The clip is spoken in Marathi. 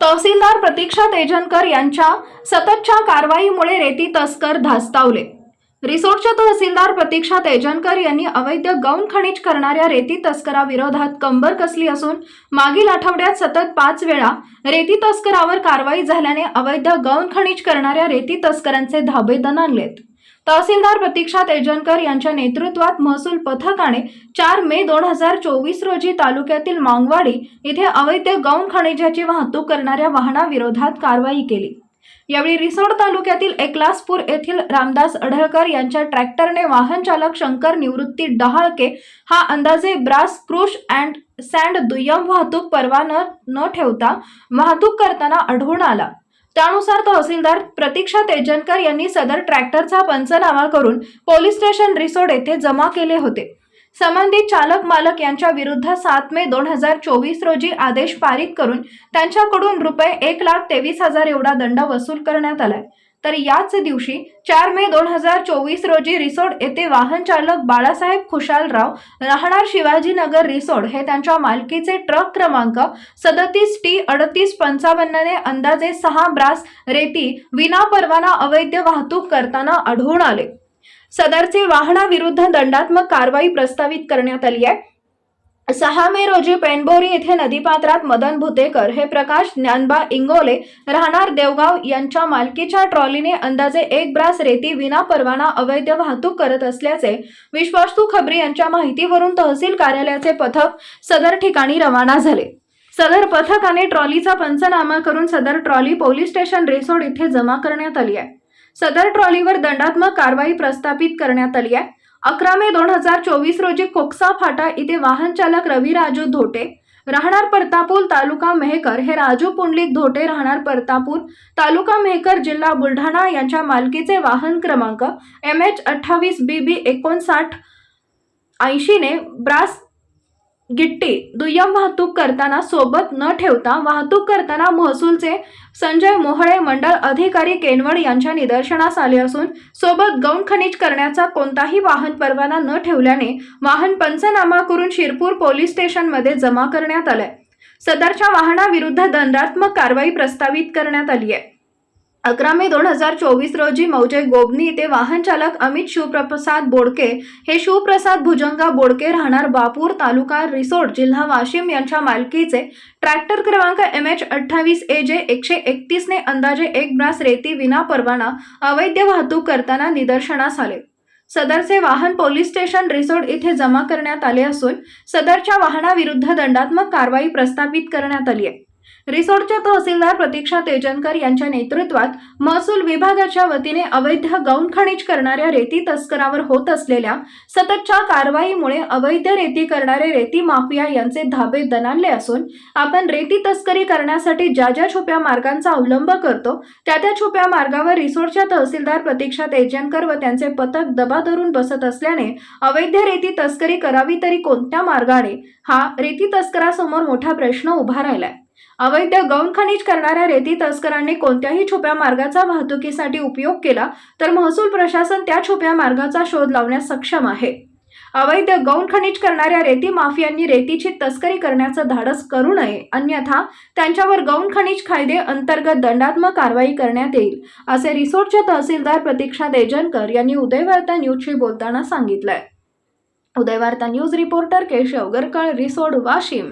तहसीलदार प्रतीक्षा तेजनकर यांच्या सततच्या कारवाईमुळे रेती तस्कर धास्तावले. रिसोर्टच्या तहसीलदार प्रतीक्षा तेजनकर यांनी अवैध गौण खनिज करणाऱ्या रेती तस्कराविरोधात कंबर कसली असून मागील आठवड्यात सतत पाच वेळा रेती तस्करावर कारवाई झाल्याने अवैध गौण खनिज करणाऱ्या रेती तस्करांचे धाबे दणानलेत तहसीलदार प्रतीक्षा तेजनकर यांच्या नेतृत्वात महसूल पथकाने चार मे दोन हजार चोवीस रोजी तालुक्यातील मांगवाडी इथे अवैध गौण खनिजाची वाहतूक करणाऱ्या वाहनाविरोधात कारवाई केली. यावेळी रिसोड तालुक्यातील एकलासपूर येथील रामदास अढळकर यांच्या ट्रॅक्टरने वाहन चालक शंकर निवृत्ती डहाळके हा अंदाजे ब्रास क्रूश अँड सँड दुय्यम वाहतूक परवाना न ठेवता वाहतूक करताना आढळून आला. त्यानुसार तहसीलदार प्रतीक्षा तेजनकर यांनी सदर ट्रॅक्टरचा पंचनामा करून पोलीस स्टेशन रिसोड येथे जमा केले होते. संबंधित चालक मालक यांच्या विरुद्ध सात मे दोन हजार चोवीस रोजी आदेश पारित करून त्यांच्याकडून रुपये एक लाख तेवीस हजार एवढा दंड वसूल करण्यात आलाय. तर याच दिवशी चार मे दोन हजार चोवीस रोजी रिसोड येथे वाहन चालक बाळासाहेब खुशालराव राहणार शिवाजीनगर रिसोड हे त्यांच्या मालकीचे ट्रक क्रमांक सदतीस टी अडतीस पंचावन्नने अंदाजे सहा ब्रास रेती विना परवाना अवैध वाहतूक करताना आढळून आले. सदरचे वाहनाविरुद्ध दंडात्मक कारवाई प्रस्तावित करण्यात आली आहे. सहा मे रोजी पेनबोरी येथे नदीपात्रात मदन भुतेकर हे प्रकाश ज्ञानबा इंगोले राहणार देवगाव यांच्या मालकीच्या ट्रॉलीने अंदाजे एक ब्रास रेती विना परवाना अवैध वाहतूक करत असल्याचे विश्वासू खबरी यांच्या माहितीवरून तहसील कार्यालयाचे पथक सदर ठिकाणी रवाना झाले. सदर पथकाने ट्रॉलीचा पंचनामा करून सदर ट्रॉली पोलीस स्टेशन रेसोड इथे जमा करण्यात आली आहे. सदर ट्रॉलीवर दंडात्मक कारवाई प्रस्थापित करण्यात आली आहे. अकरा मे दोन हजार चोवीस रोजी कोक्सा फाटा इथे वाहन चालक रवी राजू धोटे राहणार परतापूर तालुका मेहकर हे राजू पुंडलिक धोटे राहणार परतापूर तालुका मेहकर जिल्हा बुलढाणा यांच्या मालकीचे वाहन क्रमांक एम एच अठ्ठावीस बी बी एकोणसाठ ऐंशीने ब्रास गिट्टी दुय्यम वाहतूक करताना सोबत न ठेवता वाहतूक करताना महसूलचे संजय मोहळे मंडळ अधिकारी केनवड यांच्या निदर्शनास आले असून सोबत गौण खनिज करण्याचा कोणताही वाहन परवाना न ठेवल्याने वाहन पंचनामा करून शिरपूर पोलीस स्टेशनमध्ये जमा करण्यात आलाय. सदरच्या वाहनाविरुद्ध दंडात्मक कारवाई प्रस्तावित करण्यात आली आहे. अकरा मे दोन हजार चोवीस रोजी मौजे गोबनी येथे वाहन चालक अमित शिवप्रसाद बोडके हे शिवप्रसाद भुजंगा बोडके राहणार बापूर तालुका रिसोड जिल्हा वाशिम यांच्या मालकीचे. ट्रॅक्टर क्रमांक एम एच अठ्ठावीस ए जे एकशे एकतीसने अंदाजे एक ब्रास रेती विना परवाना अवैध वाहतूक करताना निदर्शनास आले. सदरचे वाहन पोलीस स्टेशन रिसोड इथे जमा करण्यात आले असून सदरच्या वाहनाविरुद्ध दंडात्मक कारवाई प्रस्थापित करण्यात आली आहे. रिसोर्टच्या तहसीलदार प्रतीक्षा तेजनकर यांच्या नेतृत्वात महसूल विभागाच्या वतीने अवैध गौण खनिज करणाऱ्या रेती तस्करावर होत असलेल्या सततच्या कारवाईमुळे अवैध रेती करणारे रेती माफिया यांचे धाबे दणाणले असून आपण रेती तस्करी करण्यासाठी ज्या ज्या छुप्या मार्गांचा अवलंब करतो त्या त्या छुप्या मार्गावर रिसोर्टच्या तहसीलदार प्रतीक्षा तेजनकर व त्यांचे पथक दबा धरून बसत असल्याने अवैध रेती तस्करी करावी तरी कोणत्या मार्गाने? हा रेती तस्करासमोर मोठा प्रश्न उभा राहिलाय. अवैध गौण खनिज करणाऱ्या रेती तस्करांनी कोणत्याही छुप्या मार्गाचा वाहतुकीसाठी उपयोग केला तर महसूल प्रशासन त्या छुप्या मार्गाचा शोध लावण्यास सक्षम आहे. अवैध गौण खनिज करणाऱ्या रेती माफियांनी रेतीची तस्करी करण्याचं धाडस करू नये अन्यथा त्यांच्यावर गौण खनिज कायदे अंतर्गत दंडात्मक कारवाई करण्यात येईल असे रिसोर्टच्या तहसीलदार प्रतीक्षा देजनकर यांनी उदयवार्ता न्यूजशी बोलताना सांगितलंय. Udayvarta news reporter Keshav Garkal Risod Washim.